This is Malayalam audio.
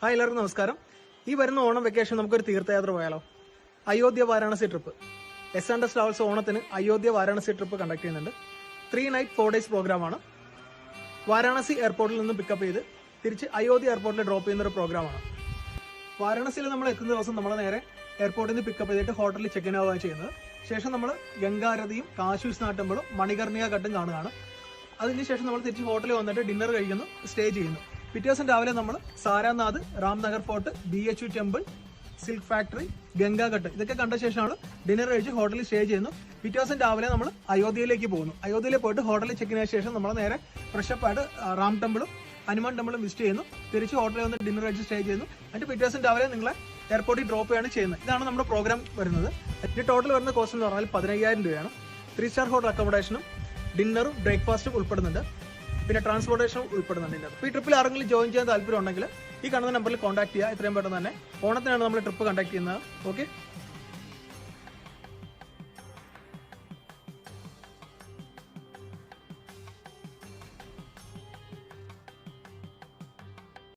ഹായ് എല്ലാവർക്കും നമസ്കാരം. ഈ വരുന്ന ഓണം വെക്കേഷൻ നമുക്കൊരു തീർത്ഥയാത്ര പോയാലോ? Ayodhya Varanasi trip S and S travels ഓണത്തിന് അയോധ്യ വാരാണസി ട്രിപ്പ് കണ്ടക്ട് ചെയ്യുന്നുണ്ട്. ത്രീ നൈറ്റ് ഫോർ ഡേയ്സ് പ്രോഗ്രാമാണ് വാരാണസി എയർപോർട്ടിൽ നിന്ന് പിക്കപ്പ് ചെയ്ത് തിരിച്ച് അയോധ്യ എയർപോർട്ടിൽ ഡ്രോപ്പ് ചെയ്യുന്ന ഒരു പ്രോഗ്രാമാണ് വാരാണസിയിൽ നമ്മൾ എത്തുന്ന ദിവസം നമ്മൾ നേരെ എയർപോർട്ടിൽ നിന്ന് പിക്കപ്പ് ചെയ്തിട്ട് ഹോട്ടലിൽ ചെക്ക് ഇൻ ആവുകയാണ് ചെയ്യുന്നത്. ശേഷം നമ്മൾ ഗംഗാരതിയും കാശി വിശ്വനാഥ് ടെമ്പിളും മണികർണിക ഘട്ടം കാണുകയാണ്. അതിനുശേഷം നമ്മൾ തിരിച്ച് ഹോട്ടലിൽ വന്നിട്ട് ഡിന്നർ കഴിക്കുന്നു സ്റ്റേ ചെയ്യുന്നു. പിറ്റേ ദിവസം രാവിലെ നമ്മൾ Sarnath Ramnagar fort B H U temple silk factory Ganga Ghat ഇതൊക്കെ കണ്ട ശേഷമാണ് ഡിന്നർ കഴിച്ച് ഹോട്ടലിൽ സ്റ്റേ ചെയ്യുന്നു. പിറ്റേ ദിവസം രാവിലെ നമ്മൾ അയോധ്യയിലേക്ക് പോകുന്നു. അയോധ്യയിൽ പോയിട്ട് ഹോട്ടലിൽ ചെക്ക് ചെക്കിന് ശേഷം നമ്മൾ നേരെ ഫ്രഷപ്പായിട്ട് റാം ടെമ്പിളും ഹനുമാൻ ടെമ്പിളും വിസിറ്റ് ചെയ്യുന്നു. തിരിച്ച് ഹോട്ടലിൽ വന്ന് ഡിന്നർ കഴിച്ച് സ്റ്റേ ചെയ്യുന്നു. എന്നിട്ട് പിറ്റേ ദിവസം രാവിലെ നിങ്ങളെ എയർപോർട്ടിൽ ഡ്രോപ്പ് ചെയ്യാണ് ചെയ്യുന്നത്. ഇതാണ് നമ്മുടെ പ്രോഗ്രാം വരുന്നത്. ഇതിന്റെ ടോട്ടൽ വരുന്ന കോസ്റ്റ് എന്ന് പറഞ്ഞാൽ പതിനയ്യായിരം രൂപയാണ്. ത്രീ സ്റ്റാർ ഹോട്ടൽ അക്കോമഡേഷനും ഡിന്നറും ബ്രേക്ക്ഫാസ്റ്റും ഉൾപ്പെടുന്നുണ്ട്. പിന്നെ ട്രാൻസ്പോർട്ടേഷൻ ഉൾപ്പെടുന്നുണ്ട്. ഇതിനകത്ത് ഈ ട്രിപ്പിൽ ആരെങ്കിലും ജോയിൻ ചെയ്യാൻ താല്പര്യം ഉണ്ടെങ്കിൽ ഈ കാണുന്ന നമ്പറിൽ കോൺടാക്ട് ചെയ്യുക. എത്രയും പെട്ടെന്ന് തന്നെ ഓണത്തിനാണ് നമ്മൾ ട്രിപ്പ് കണ്ടക്ട് ചെയ്യുന്നത്. ഓക്കെ